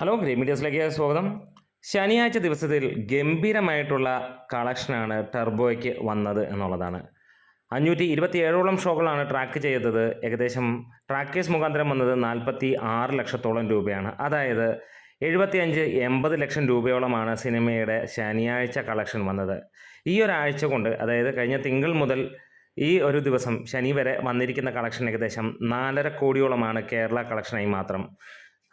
Hello grey മീഡിയസിലേക്ക് സ്വാഗതം. ശനിയാഴ്ച ദിവസത്തിൽ ഗംഭീരമായിട്ടുള്ള കളക്ഷനാണ് ടെർബോയ്ക്ക് വന്നത് എന്നുള്ളതാണ്. അഞ്ഞൂറ്റി ഇരുപത്തി ഏഴോളം ഷോകളാണ് ട്രാക്ക് ചെയ്തത്. ഏകദേശം ട്രാക്കേഴ്സ് മുഖാന്തരം വന്നത് നാൽപ്പത്തി ആറ് ലക്ഷത്തോളം രൂപയാണ്. അതായത് എഴുപത്തിയഞ്ച് എൺപത് ലക്ഷം രൂപയോളമാണ് സിനിമയുടെ ശനിയാഴ്ച കളക്ഷൻ വന്നത്. ഈ ഒരാഴ്ച കൊണ്ട് അതായത് കഴിഞ്ഞ തിങ്കൾ മുതൽ ഈ ഒരു ദിവസം ശനി വരെ വന്നിരിക്കുന്ന കളക്ഷൻ ഏകദേശം നാലര കോടിയോളമാണ് കേരള കളക്ഷനായി മാത്രം.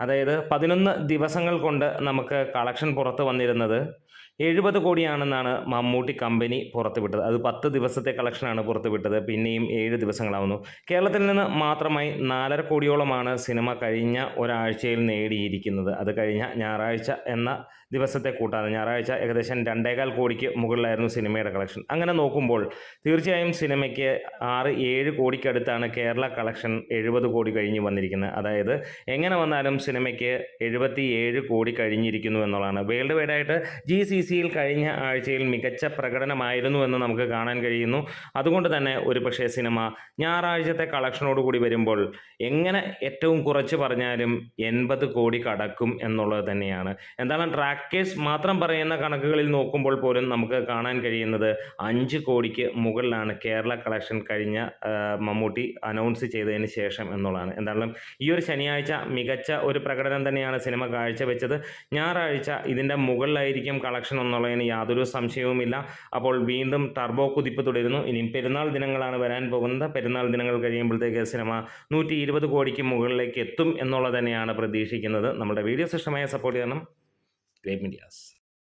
അതായത് പതിനൊന്ന് ദിവസങ്ങൾ കൊണ്ട് നമുക്ക് കളക്ഷൻ പുറത്ത് വന്നിരുന്നത്. എഴുപത് കോടിയാണെന്നാണ് മമ്മൂട്ടി കമ്പനി പുറത്തുവിട്ടത്. അത് പത്ത് ദിവസത്തെ കളക്ഷനാണ് പുറത്തുവിട്ടത്. പിന്നെയും ഏഴ് ദിവസങ്ങളാവുന്നു. കേരളത്തിൽ നിന്ന് മാത്രമായി നാലര കോടിയോളമാണ് സിനിമ കഴിഞ്ഞ ഒരാഴ്ചയിൽ നേടിയിരിക്കുന്നത്. അത് കഴിഞ്ഞ ഞായറാഴ്ച എന്ന ദിവസത്തെ കൂട്ടാണ്. ഞായറാഴ്ച ഏകദേശം രണ്ടേകാൽ കോടിക്ക് മുകളിലായിരുന്നു സിനിമയുടെ കളക്ഷൻ അങ്ങനെ നോക്കുമ്പോൾ തീർച്ചയായും സിനിമയ്ക്ക് ആറ് ഏഴ് കോടിക്കടുത്താണ് കേരള കളക്ഷൻ എഴുപത് കോടി കഴിഞ്ഞ് വന്നിരിക്കുന്നത്. അതായത് എങ്ങനെ വന്നാലും സിനിമയ്ക്ക് എഴുപത്തി ഏഴ് കോടി കഴിഞ്ഞിരിക്കുന്നു എന്നുള്ളതാണ്. വേൾഡ് വൈഡായിട്ട് ജി സി സിയിൽ കഴിഞ്ഞ ആഴ്ചയിൽ മികച്ച പ്രകടനമായിരുന്നു എന്ന് നമുക്ക് കാണാൻ കഴിയുന്നു. അതുകൊണ്ട് തന്നെ ഒരു പക്ഷേ സിനിമ ഞായറാഴ്ചത്തെ കളക്ഷനോടുകൂടി വരുമ്പോൾ എങ്ങനെ ഏറ്റവും കുറച്ച് പറഞ്ഞാലും എൺപത് കോടി കടക്കും എന്നുള്ളത് തന്നെയാണ്. എന്താണ് ട്രാക്കേഴ്സ് മാത്രം പറയുന്ന കണക്കുകളിൽ നോക്കുമ്പോൾ പോലും നമുക്ക് കാണാൻ കഴിയുന്നത് അഞ്ച് കോടിക്ക് മുകളിലാണ് കേരള കളക്ഷൻ കഴിഞ്ഞ മമ്മൂട്ടി അനൗൺസ് ചെയ്തതിന് ശേഷം എന്നുള്ളതാണ്. എന്തായാലും ഈ ഒരു ശനിയാഴ്ച മികച്ച ഒരു പ്രകടനം തന്നെയാണ് സിനിമ കാഴ്ചവെച്ചത്. ഞായറാഴ്ച ഇതിന്റെ മുകളിലായിരിക്കും കളക്ഷൻ എന്നുള്ളതിന് യാതൊരു സംശയവുമില്ല. അപ്പോൾ വീണ്ടും ടർബോ കുതിപ്പ് തുടരുന്നു. ഇനിയും പെരുന്നാൾ ദിനങ്ങളാണ് വരാൻ പോകുന്നത്. പെരുന്നാൾ ദിനങ്ങൾ കഴിയുമ്പോഴത്തേക്ക് സിനിമ നൂറ്റി ഇരുപത് കോടിക്ക് മുകളിലേക്ക് എത്തും എന്നുള്ളത് തന്നെയാണ് പ്രതീക്ഷിക്കുന്നത്. നമ്മുടെ വീഡിയോസ് ഇഷ്ടമായ സപ്പോർട്ട് ചെയ്യണം. Great medias